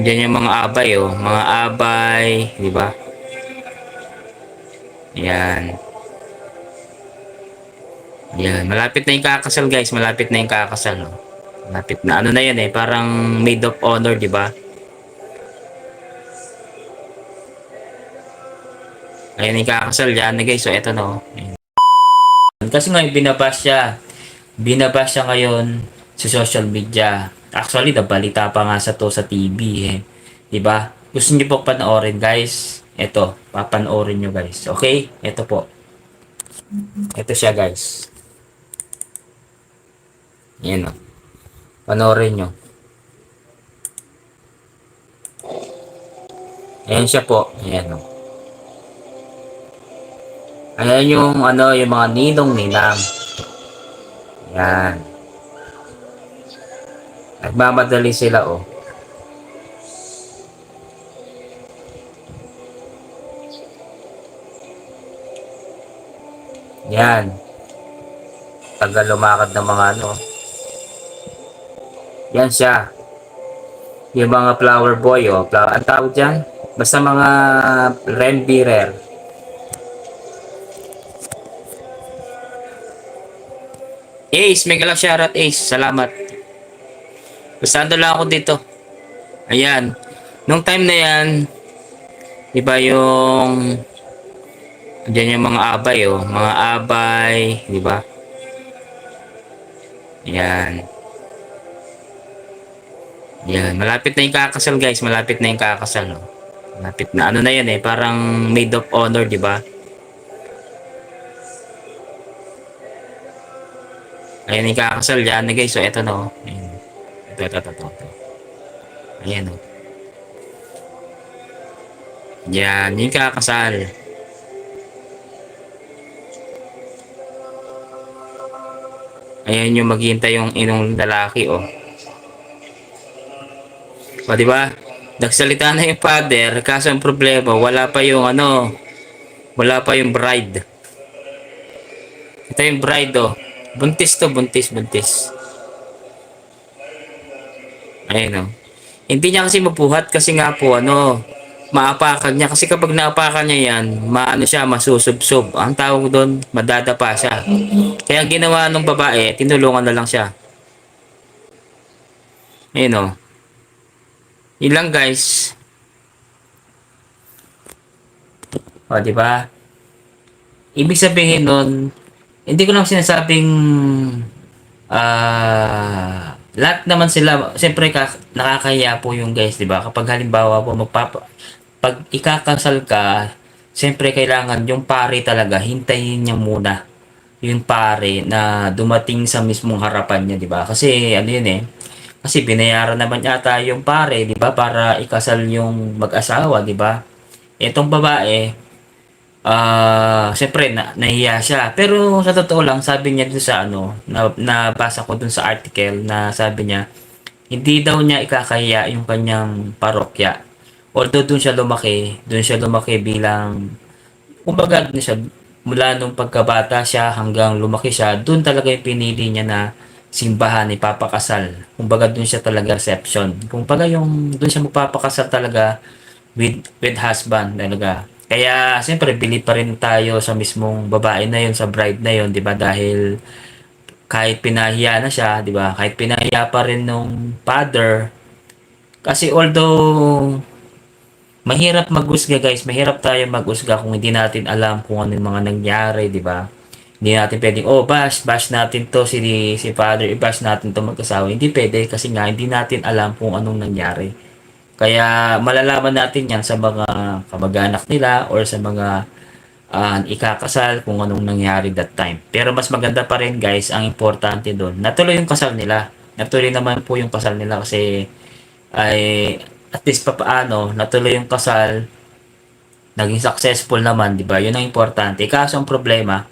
Diyan yung mga abay, oh. Mga abay, di ba? Yan. Yan. Malapit na yung kakasal, guys. Malapit na yung kakasal, oh. Malapit na. Ano na yan, eh. Parang maid of honor, di ba? Ayan yung kakasal dyan, na guys. So, eto na, oh. Kasi ngayon, binabas siya. Binabas siya ngayon sa social media. Actually, nabalita pa nga sa to sa TV, eh. Diba? Gusto niyo po panoorin, guys. Ito, papanoorin nyo, guys. Okay? Ito po. Ito siya, guys. Yan, o. Panoorin nyo. Ayan siya po. Ayan, o. Ayan yung, ano, yung mga ninong ninang. Yan. Nagmamadali sila, oh. Yan. Tagal lumakad ng mga ano. Yan siya. Yung mga flower boy, oh. Flower, ang tawag dyan? Basta mga rem bearer. Ace, mega love shoutout Ace. Salamat. Basta lang ako dito. Ayan. Nung time na yan, iba yung Diyan yung mga abay, oh. Mga abay, di ba? Yan. Yan. Malapit na yung kakasal, guys. Malapit na yung kakasal, oh. Malapit na. Ano na yan, eh. Parang maid of honor, di ba? Ayan yung kakasal dyan, na guys. So, eto na, oh. Ayan. Ito, ito. Ayan, oh. Yan. Yung kakasal. Ayan yung maghihintay yung inong lalaki, oh. O, di ba? Nagsalita na yung father, kaso ang problema, wala pa yung ano, wala pa yung bride. Ito yung bride, oh. Buntis to, buntis, buntis. Ayan, oh. Hindi niya kasi mabuhat kasi nga po, ano, maapakan niya. Kasi kapag naapakan niya yan, maano siya, masusubsob. Ang tawag doon, madadapa siya. Kaya ginawa ng babae, tinulungan na lang siya. Ayun o. Yun lang guys. O, di ba? Ibig sabihin nun, hindi ko lang sinasabing ah lahat naman sila, siyempre ka, nakakahiya po yung guys, di ba? Kapag halimbawa po magpapa, pag ikakasal ka, siyempre kailangan yung pare talaga, hintayin niya muna yung pare na dumating sa mismong harapan niya, di ba? Kasi ano yun eh, kasi binayaran naman yata yung pare, di ba? Para ikasal yung mag-asawa, di ba? Itong babae, ah, siyempre na, nahiya siya. Pero sa totoo lang, sabi niya dun sa ano, na, nabasa ko dun sa article na sabi niya, hindi daw niya ikakahiya yung kanyang parokya. Although dun siya lumaki, dun siya lumaki bilang, kumbaga dun siya, mula nung pagkabata siya hanggang lumaki siya, dun talaga yung pinili niya na simbahan, ipapakasal. Kumbaga dun siya talaga reception. Kumbaga yung dun siya magpapakasal talaga with, with husband talaga. Kaya, siyempre, bili pa rin tayo sa mismong babae na yon sa bride na yon di ba? Dahil, kahit pinahiya na siya, di ba? Kahit pinahiya pa rin nung father, kasi although, mahirap magusga guys, mahirap tayo magusga kung hindi natin alam kung ano yung mga nangyari, di ba? Hindi natin pwedeng, oh, bash, bash natin to si, si father, i-bash natin to mag-asawa. Hindi pwede kasi nga, hindi natin alam kung anong nangyari. Kaya malalaman natin yan sa mga kamag-anak nila or sa mga uh, ikakasal kung anong nangyari that time. Pero mas maganda pa rin guys, ang importante doon, natuloy yung kasal nila. Natuloy naman po yung kasal nila kasi ay at least pa paano, natuloy yung kasal, naging successful naman, di ba? Yun ang importante. Kaso ang problema,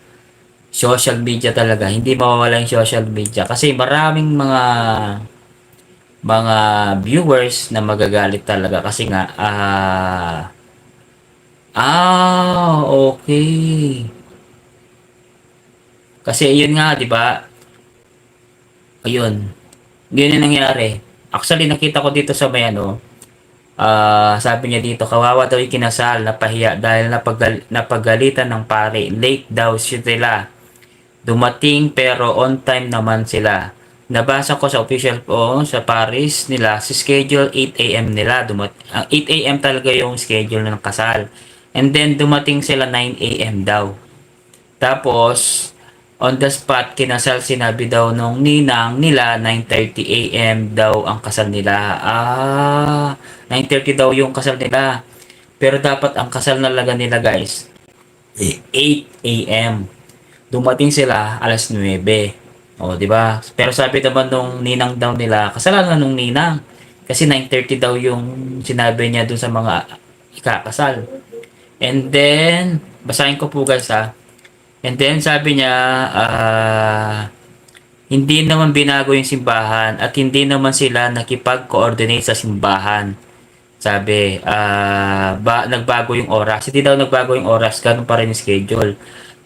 social media talaga. Hindi mawawala yung social media. Kasi maraming mga mga viewers na magagalit talaga kasi nga ah ah okay kasi yun nga di ba ayun yun yung nangyari actually nakita ko dito sa may ano Ah, sabi niya dito, kawawa daw yung kinasal, napahiya dahil napagal, napagalitan ng pare. Late daw sila. Dumating pero on time naman sila. Nabasa ko sa official po sa Paris nila, si schedule 8 a.m. nila. Dumat ang 8 a.m. talaga yung schedule ng kasal. And then dumating sila 9 a.m. daw. Tapos, on the spot, kinasal sinabi daw nung ninang nila, 9.30 a.m. daw ang kasal nila. Ah, 9.30 daw yung kasal nila. Pero dapat ang kasal nalaga nila guys, 8 a.m. Dumating sila alas 9. O, di ba? Pero sabi naman nung ninang daw nila, kasalanan nung ninang. Kasi 9.30 daw yung sinabi niya dun sa mga ikakasal. And then, basahin ko po guys ha. And then sabi niya, ah, hindi naman binago yung simbahan at hindi naman sila nakipag-coordinate sa simbahan. Sabi, ah, ba, nagbago yung oras. Hindi daw nagbago yung oras, ganun pa rin yung schedule.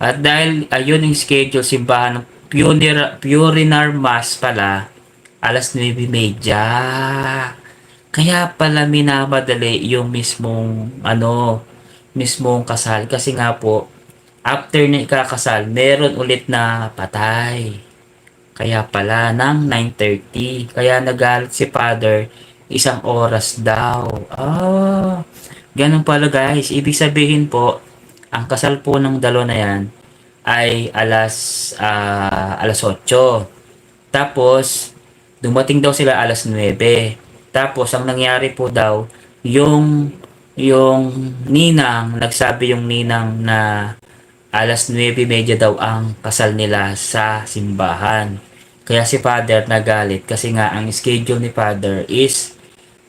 At dahil ayun yung schedule, simbahan ng Pioneer, Purinar Mass pala, alas 9.30. Kaya pala minamadali yung mismong, ano, mismong kasal. Kasi nga po, after na ikakasal, meron ulit na patay. Kaya pala, ng 9.30. Kaya nagalit si father, isang oras daw. Ah, ganun pala guys. Ibig sabihin po, ang kasal po ng dalawa na yan ay alas, ah, alas 8. Tapos, dumating daw sila alas 9. Tapos, ang nangyari po daw, yung yung ninang, nagsabi yung ninang na alas 9.30 daw ang kasal nila sa simbahan. Kaya si father nagalit kasi nga ang schedule ni father is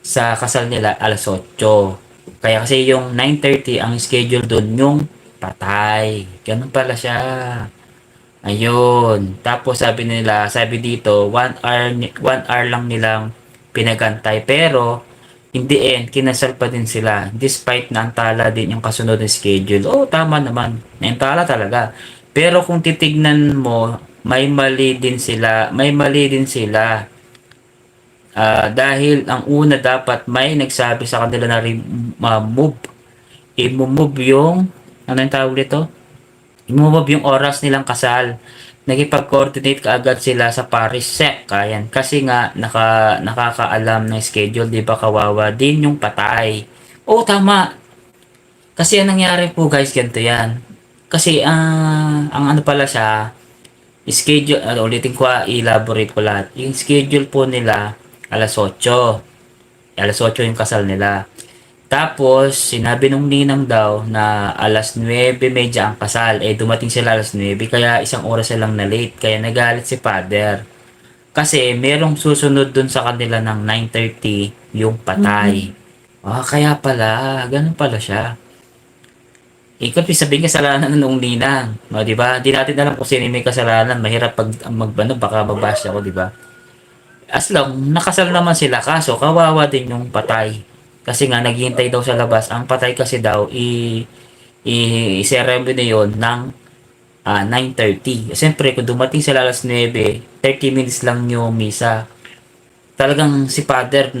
sa kasal nila alas 8. Kaya kasi yung 9.30 ang schedule doon yung patay. Ganun pala siya. Ayun. Tapos sabi nila, sabi dito, 1 hour, 1 hour lang nilang pinagantay. Pero, in the end, kinasal pa din sila. Despite na antala din yung kasunod na schedule. Oh, tama naman. Naantala talaga. Pero kung titignan mo, may mali din sila. May mali din sila. Ah, dahil ang una dapat may nagsabi sa kanila na remove. I-move yung, ano yung tawag dito? I-move yung oras nilang kasal nakipag-coordinate kaagad sila sa Paris SEC. Kayan. Kasi nga, naka, nakakaalam ng schedule, di ba kawawa din yung patay. Oo, tama. Kasi ang nangyari po guys, ganito yan. Kasi, ah, ang ano pala siya, schedule, ano, ulitin ko, ah, elaborate ko lahat. Yung schedule po nila, alas 8. Alas 8 yung kasal nila. Tapos, sinabi nung ninang daw na alas 9.30 ang kasal. Eh, dumating sila alas 9. Kaya isang oras silang na late. Kaya nagalit si father. Kasi merong susunod dun sa kanila ng 9.30 yung patay. Ah, kaya pala. Ganun pala siya. Ikot, sabihin kasalanan nung ninang. No, di ba? Di natin alam kung sino may kasalanan. Mahirap pag magbano, baka mabash ako, di ba? As long, nakasal naman sila. Kaso, kawawa din yung patay. Kasi nga, naghihintay daw sa labas. Ang patay kasi daw, i, i, i-ceremony yun ng ah, 9.30. Siyempre, kung dumating sila alas 9, 30 minutes lang yung misa. Talagang si father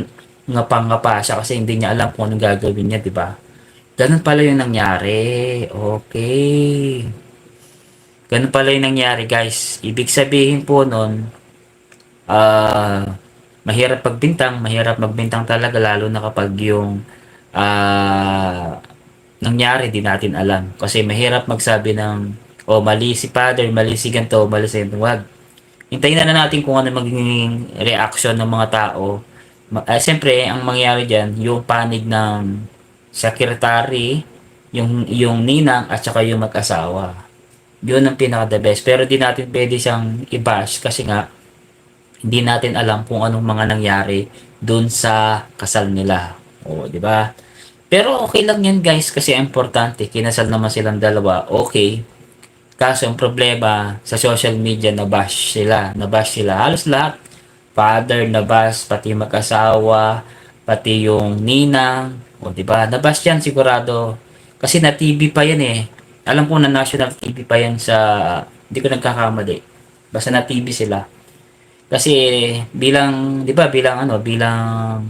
nga pa nga pa siya kasi hindi niya alam kung anong gagawin niya, di ba? Ganun pala yung nangyari. Okay. Ganun pala yung nangyari, guys. Ibig sabihin po nun, ah, mahirap pagbintang, mahirap magbintang talaga lalo na kapag yung ah nangyari di natin alam. Kasi mahirap magsabi ng o mali si father, mali si ganito, mali si ganito. Wag. Hintayin na, na natin kung ano magiging reaction ng mga tao. Ah, Siyempre, ang mangyayari dyan, yung panig ng secretary, yung, yung ninang, at saka yung mag-asawa. Yun ang pinaka the best. Pero di natin pwede siyang i-bash kasi nga, hindi natin alam kung anong mga nangyari dun sa kasal nila. O, di ba? Pero okay lang yan guys kasi importante, kinasal naman silang dalawa, okay. Kaso ang problema sa social media nabash sila, nabash sila halos lahat. Father nabash, pati mag-asawa, pati yung ninang, o di ba? Nabash yan sigurado. Kasi na TV pa yan eh. Alam ko na national TV pa yan sa hindi ko nagkakamali. Basta na TV sila. Kasi bilang, 'di ba, bilang ano, bilang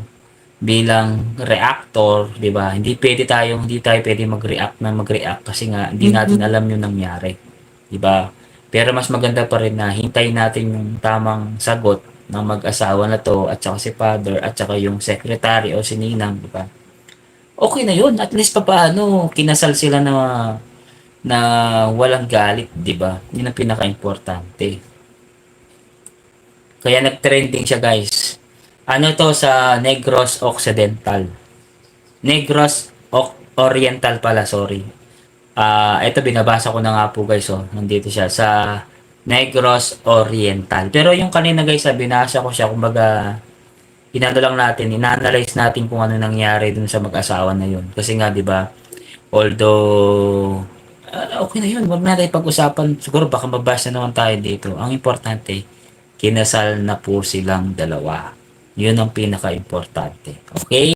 bilang reactor, 'di ba? Hindi pwede tayong hindi tayo pwede mag-react na mag-react kasi nga hindi natin alam yung nangyari, 'di ba? Pero mas maganda pa rin na hintayin natin yung tamang sagot ng mag-asawa na to at saka si father at saka yung secretary o si ninang, 'di ba? Okay na 'yun. At least papaano kinasal sila na na walang galit, 'di ba? 'Yun ang pinaka-importante. Kaya nag-trending siya, guys. Ano to sa Negros Occidental. Negros O- Oriental pala, sorry. Ah, ito binabasa ko na nga po guys, oh. Nandito siya sa Negros Oriental. Pero yung kanina guys, ah, binasa ko siya kumbaga inano lang natin, ina-analyze natin kung ano nangyari dun sa mag-asawa na yun. Kasi nga, di ba, although ah, okay na yun, wag na pag-usapan. Siguro baka mabasa naman tayo dito. Ang importante, kinasal na po silang dalawa. Yun ang pinaka-importante. Okay?